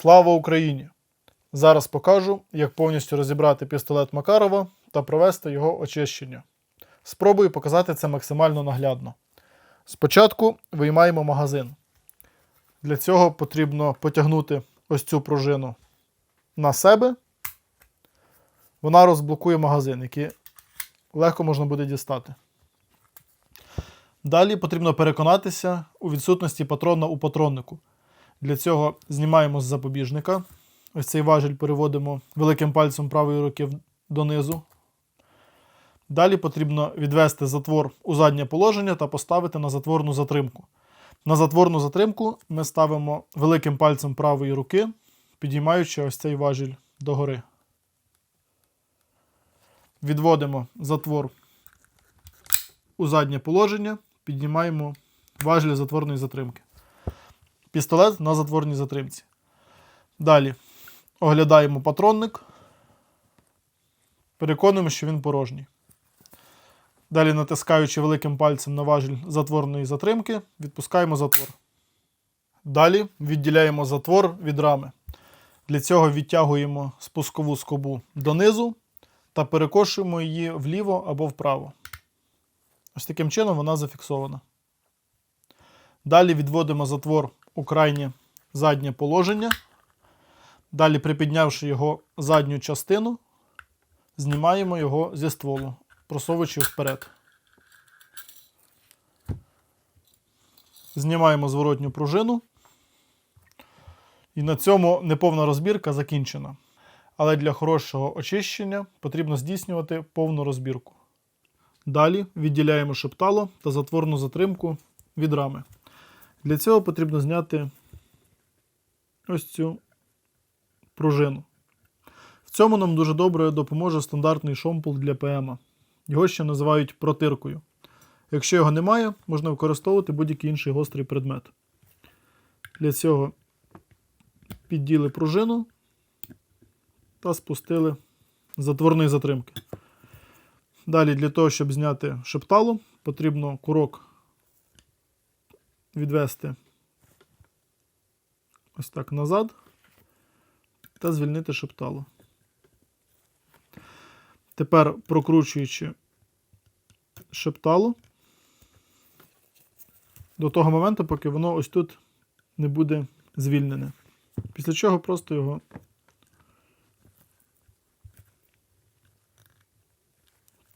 Слава Україні! Зараз покажу, як повністю розібрати пістолет Макарова та провести його очищення. Спробую показати це максимально наглядно. Спочатку виймаємо магазин. Для цього потрібно потягнути ось цю пружину на себе. Вона розблокує магазин, який легко можна буде дістати. Далі потрібно переконатися у відсутності патрона у патроннику. Для цього знімаємо з запобіжника. Ось цей важіль переводимо великим пальцем правої руки донизу. Далі потрібно відвести затвор у заднє положення та поставити на затворну затримку. На затворну затримку ми ставимо великим пальцем правої руки, підіймаючи ось цей важіль догори. Відводимо затвор у заднє положення, піднімаємо важіль затворної затримки. Пістолет на затворній затримці. Далі оглядаємо патронник. Переконуємо, що він порожній. Далі, натискаючи великим пальцем на важіль затворної затримки, відпускаємо затвор. Далі відділяємо затвор від рами. Для цього відтягуємо спускову скобу донизу та перекошуємо її вліво або вправо. Ось таким чином вона зафіксована. Далі відводимо затвор у крайнє заднє положення. Далі, припіднявши його задню частину, знімаємо його зі стволу, просовуючи вперед. Знімаємо зворотню пружину. І на цьому неповна розбірка закінчена. Але для хорошого очищення потрібно здійснювати повну розбірку. Далі відділяємо шептало та затворну затримку від рами. Для цього потрібно зняти ось цю пружину. В цьому нам дуже добре допоможе стандартний шомпул для ПМ. Його ще називають протиркою. Якщо його немає, можна використовувати будь-який інший гострий предмет. Для цього підділи пружину та спустили затворної затримки. Далі, для того, щоб зняти шептало, потрібно курок відвести ось так назад та звільнити шептало. Тепер прокручуючи шептало до того моменту, поки воно ось тут не буде звільнене. Після чого просто його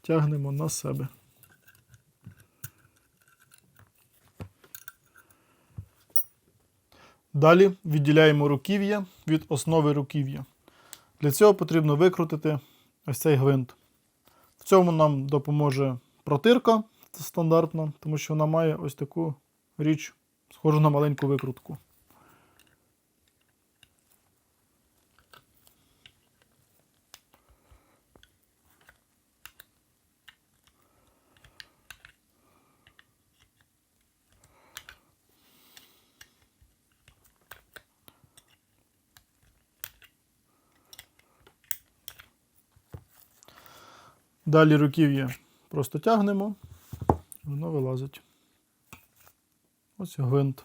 тягнемо на себе. Далі відділяємо руків'я від основи руків'я. Для цього потрібно викрутити ось цей гвинт. В цьому нам допоможе протирка це стандартна, тому що вона має ось таку річ, схожу на маленьку викрутку. Далі руків'я просто тягнемо, воно вилазить. Ось гвинт.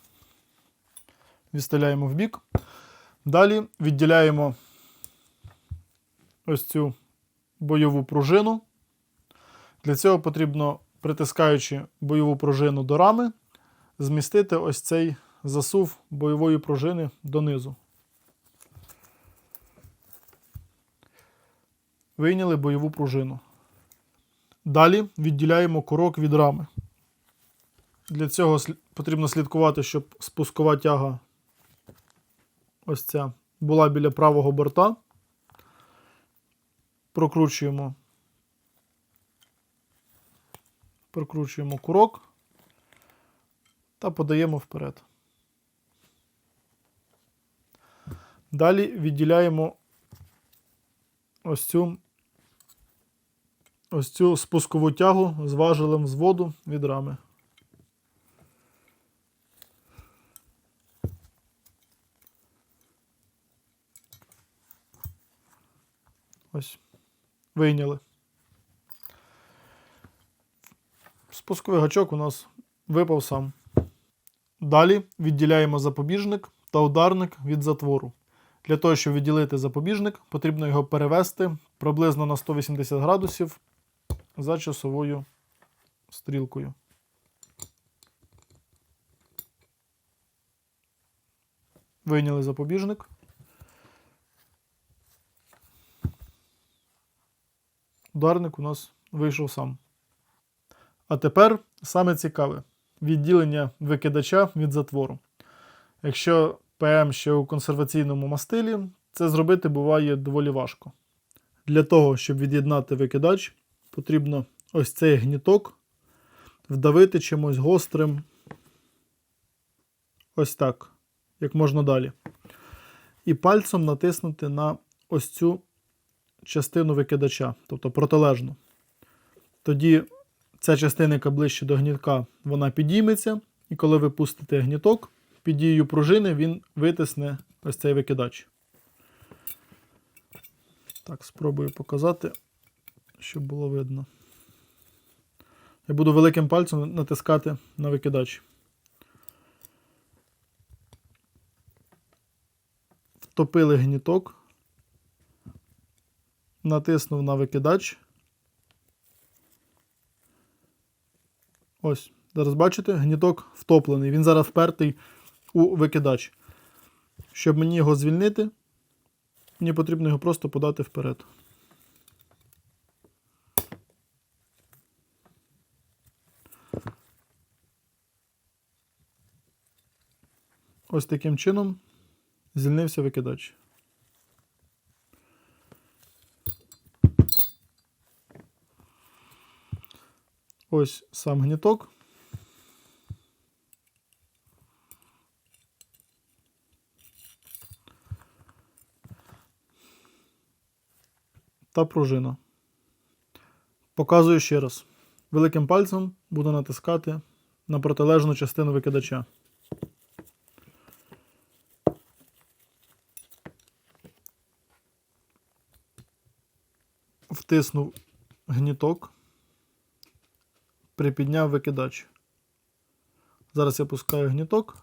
Відставляємо в бік. Далі відділяємо ось цю бойову пружину. Для цього потрібно, притискаючи бойову пружину до рами, змістити ось цей засув бойової пружини донизу. Вийняли бойову пружину. Далі відділяємо курок від рами. Для цього потрібно слідкувати, щоб спускова тяга ось ця була біля правого борта. Прокручуємо. Прокручуємо курок та подаємо вперед. Далі відділяємо ось цю ось цю спускову тягу з важелем зводу від рами. Ось. Вийняли. Спусковий гачок у нас випав сам. Далі відділяємо запобіжник та ударник від затвору. Для того, щоб відділити запобіжник, потрібно його перевести приблизно на 180 градусів за часовою стрілкою. Вийняли запобіжник. Ударник у нас вийшов сам. А тепер саме цікаве відділення викидача від затвору. Якщо ПМ ще у консерваційному мастилі, це зробити буває доволі важко. Для того, щоб від'єднати викидач, потрібно ось цей гніток вдавити чимось гострим. Ось так, як можна далі. І пальцем натиснути на ось цю частину викидача, тобто протилежну. Тоді ця частина, яка ближче до гнітка, вона підійметься, і коли ви пустите гніток, під дією пружини він витисне ось цей викидач. Так, спробую показати, щоб було видно. Я буду великим пальцем натискати на викидач. Втопили гніток, натиснув на викидач. Ось, зараз бачите, гніток втоплений. Він зараз впертий у викидач. Щоб мені його звільнити, мені потрібно його просто подати вперед. Ось таким чином звільнився викидач. Ось сам гніток. Та пружина. Показую ще раз. Великим пальцем буду натискати на протилежну частину викидача. Втиснув гніток припідняв викидач. Зараз я пускаю гніток.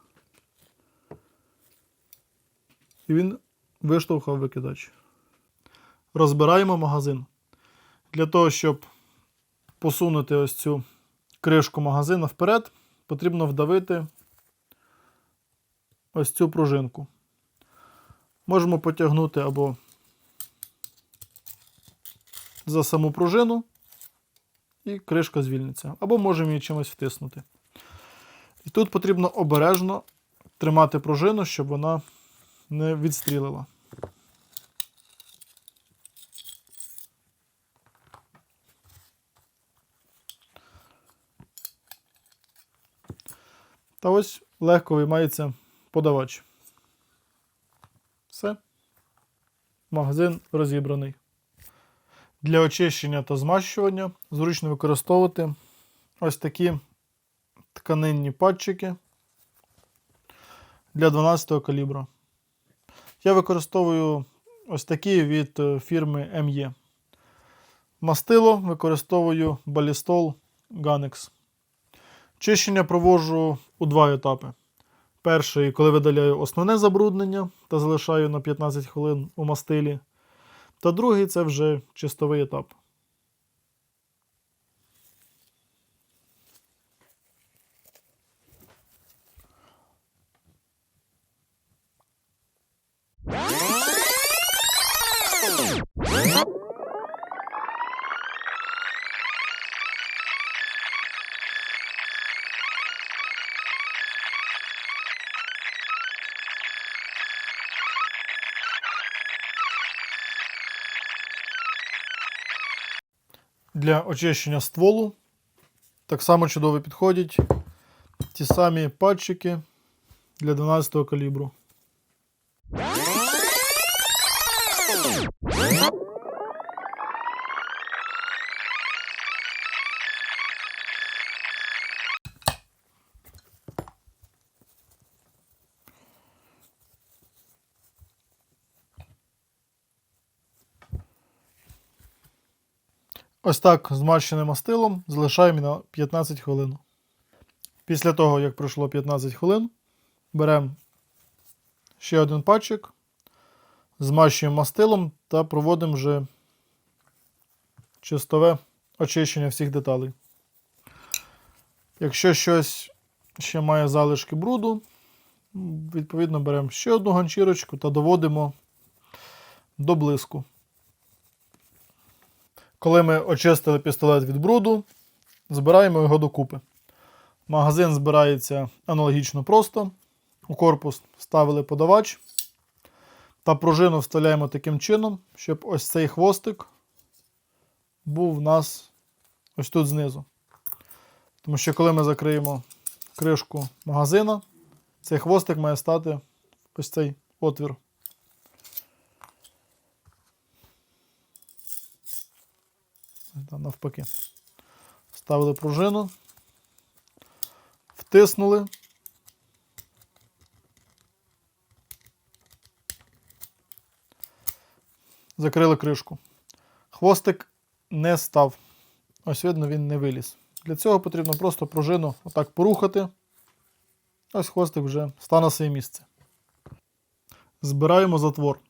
І він виштовхав викидач. Розбираємо магазин. Для того, щоб посунути ось цю кришку магазину вперед, потрібно вдавити ось цю пружинку. Можемо потягнути або за саму пружину, і кришка звільниться. Або можемо її чимось втиснути. І тут потрібно обережно тримати пружину, щоб вона не відстрілила. Та ось легко виймається подавач. Все. Магазин розібраний. Для очищення та змащування зручно використовувати ось такі тканинні патчики для 12 калібру. Я використовую ось такі від е, фірми ME. Мастило використовую Balistol Ganex. Чищення проводжу у два етапи. Перший, коли видаляю основне забруднення та залишаю на 15 хвилин у мастилі. Та другий це вже чистовий етап. Для очищення стволу так само чудово підходять ті самі патчики для 12 калібру. Ось так змащеним мастилом залишаємо на 15 хвилин. Після того, як пройшло 15 хвилин, беремо ще один патчик, змащуємо мастилом та проводимо вже чистове очищення всіх деталей. Якщо щось ще має залишки бруду, відповідно беремо ще одну ганчірочку та доводимо до блиску. Коли ми очистили пістолет від бруду, збираємо його докупи. Магазин збирається аналогічно просто. У корпус ставили подавач та пружину вставляємо таким чином, щоб ось цей хвостик був в нас ось тут знизу. Тому що коли ми закриємо кришку магазина, цей хвостик має стати ось цей отвір. Та навпаки. Ставили пружину, втиснули. Закрили кришку. Хвостик не став. Ось видно, він не виліз. Для цього потрібно просто пружину отак порухати. Ось хвостик вже стане на своє місце. Збираємо затвор.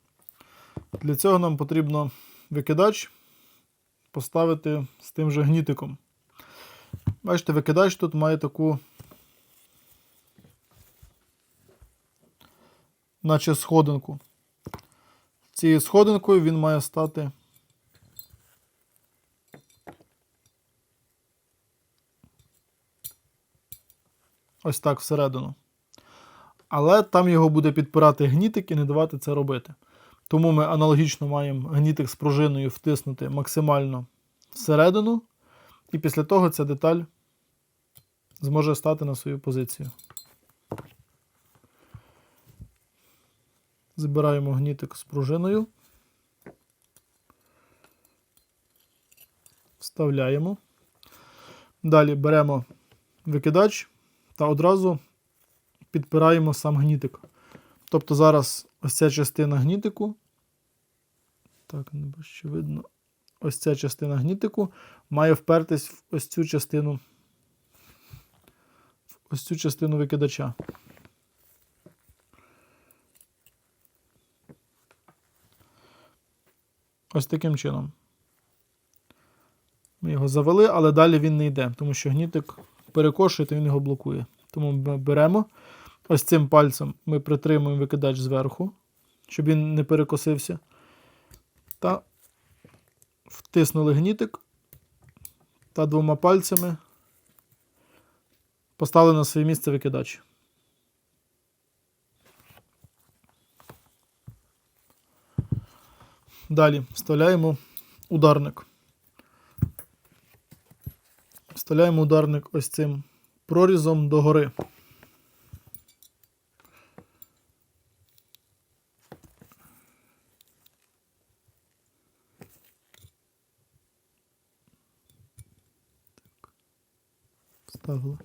Для цього нам потрібно викидач поставити з тим же гнітиком. Бачите, викидач тут має таку, наче сходинку. Цією сходинкою він має стати ось так всередину. Але там його буде підпирати гнітик і не давати це робити. Тому ми аналогічно маємо гнітик з пружиною втиснути максимально всередину, і після того ця деталь зможе стати на свою позицію. Збираємо гнітик з пружиною. Вставляємо. Далі беремо викидач та одразу підпираємо сам гнітик. Тобто зараз ось ця частина гнітику. Так, не бачу, що видно. Ось ця частина гнітику має впертись в ось цю частину. В ось цю частину викидача. Ось таким чином. Ми його завели, але далі він не йде, тому що гнітик перекошує, то він його блокує. Тому ми беремо ось цим пальцем ми притримуємо викидач зверху, щоб він не перекосився. Та втиснули гнітик та двома пальцями поставили на своє місце викидач. Далі вставляємо ударник. Вставляємо ударник ось цим прорізом догори. Вставили.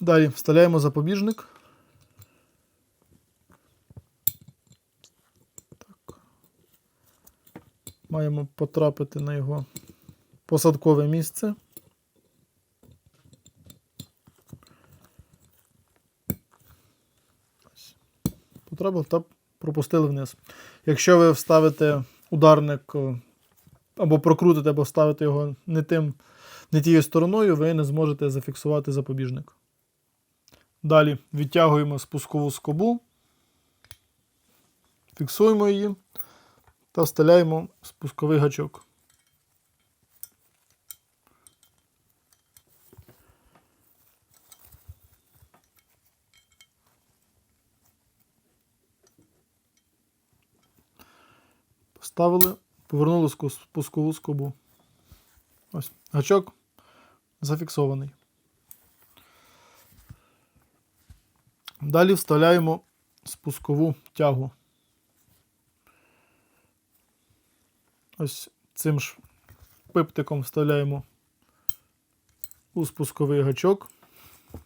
Далі вставляємо запобіжник. Так. Маємо потрапити на його посадкове місце. Потрапив та пропустили вниз. Якщо ви вставите ударник або прокрутите, або вставите його не тим, не тією стороною, ви не зможете зафіксувати запобіжник. Далі відтягуємо спускову скобу, фіксуємо її та вставляємо спусковий гачок. Поставили, повернули спускову скобу. Ось, гачок зафіксований. Далі вставляємо спускову тягу. Ось цим ж пиптиком вставляємо у спусковий гачок. Е,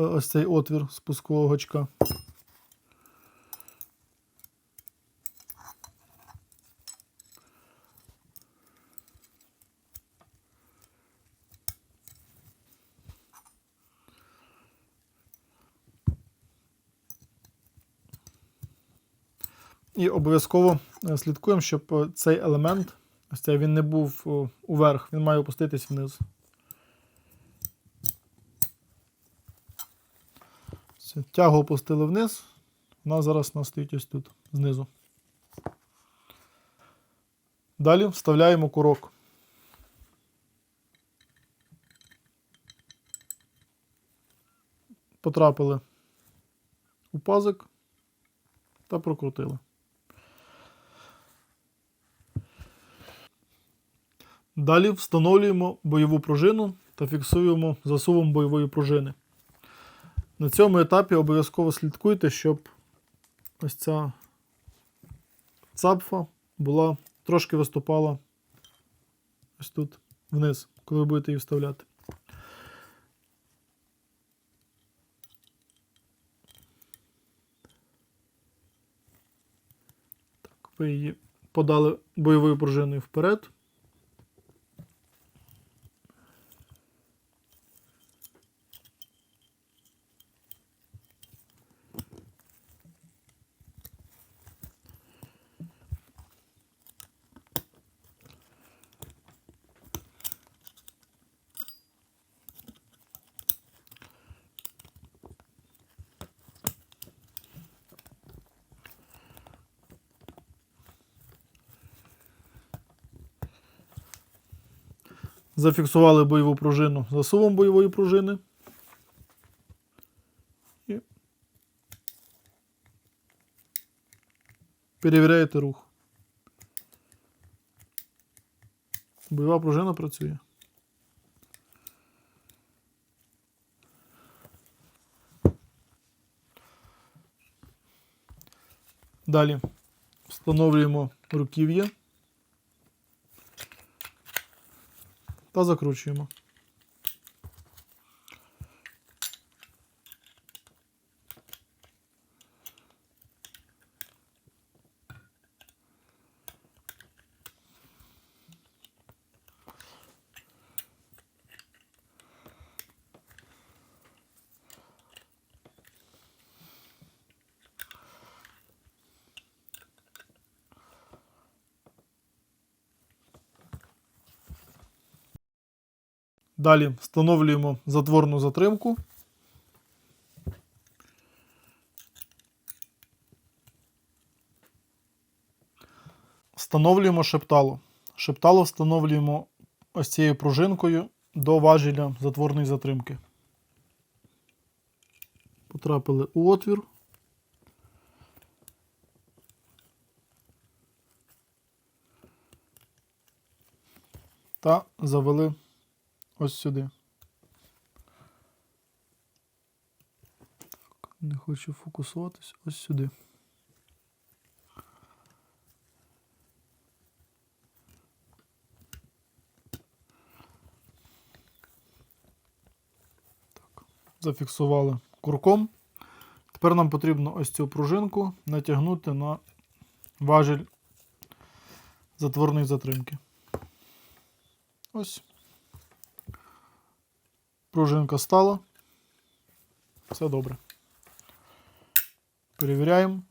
Ось цей отвір спускового гачка. І обов'язково е, слідкуємо, щоб е, цей елемент, ось цей він не був е, уверх, він має опуститись вниз. Все, тягу опустили вниз. Вона зараз у нас стоїть ось тут, знизу. Далі вставляємо курок. Потрапили у пазик та прокрутили. Далі встановлюємо бойову пружину та фіксуємо засувом бойової пружини. На цьому етапі обов'язково слідкуйте, щоб ось ця цапфа була трошки виступала ось тут вниз, коли ви будете її вставляти. Так, ви її подали бойовою пружиною вперед. Зафіксували бойову пружину засувом бойової пружини. І перевіряєте рух. Бойова пружина працює. Далі встановлюємо руків'я. Та закручуємо. Далі встановлюємо затворну затримку. Встановлюємо шептало. Шептало встановлюємо ось цією пружинкою до важеля затворної затримки. Потрапили у отвір. Та завели ось сюди. Так, не хочу фокусуватись ось сюди. Так, зафіксували курком. Тепер нам потрібно ось цю пружинку натягнути на важіль затворної затримки. Ось. Пружинка стала. Все добре. Перевіряємо.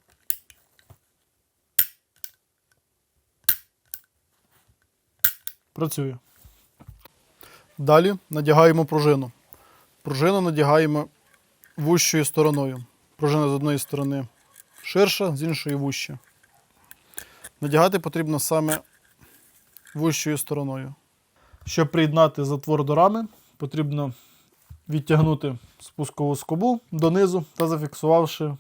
Працює. Далі надягаємо пружину. Пружину надягаємо вущою стороною. Пружина з одної сторони ширша, з іншої вуща. Надягати потрібно саме вущою стороною. Щоб приєднати затвор до рами, потрібно відтягнути спускову скобу донизу та зафіксувавши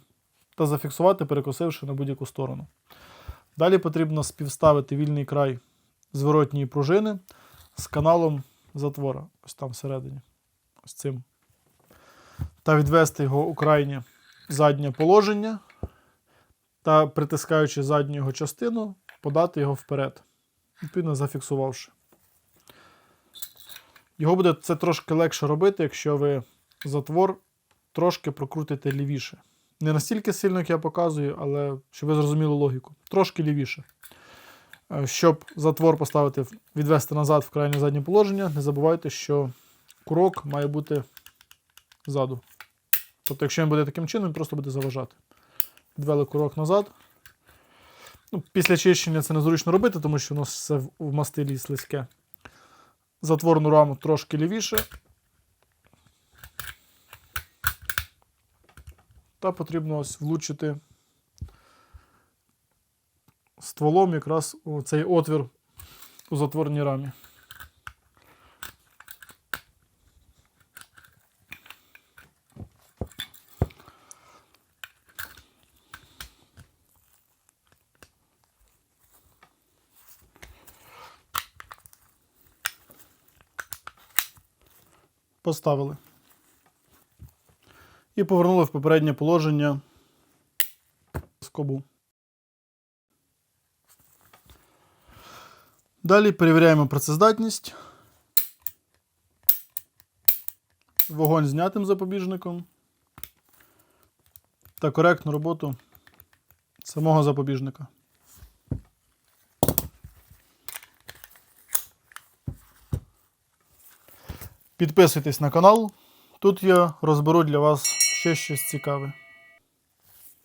та зафіксувати, перекосивши на будь-яку сторону. Далі потрібно співставити вільний край зворотньої пружини з каналом затвора, ось там всередині. Ось цим. Та відвести його у крайнє заднє положення та, притискаючи задню його частину, подати його вперед, відповідно зафіксувавши. Його буде це трошки легше робити, якщо ви затвор трошки прокрутите лівіше. Не настільки сильно, як я показую, але щоб ви зрозуміли логіку. Трошки лівіше. Е, Щоб затвор поставити, відвести назад в крайнє заднє положення, не забувайте, що курок має бути ззаду. Тобто, якщо він буде таким чином, він просто буде заважати. Відвели курок назад. Ну, після чищення це незручно робити, тому що воно все в мастилі слизьке. Затворну раму трошки лівіше. Та потрібно ось влучити стволом якраз цей отвір у затворній рамі. Поставили. І повернули в попереднє положення скобу. Далі перевіряємо працездатність. Вогонь знятим запобіжником. Та коректну роботу самого запобіжника. Підписуйтесь на канал. Тут я розберу для вас ще щось цікаве.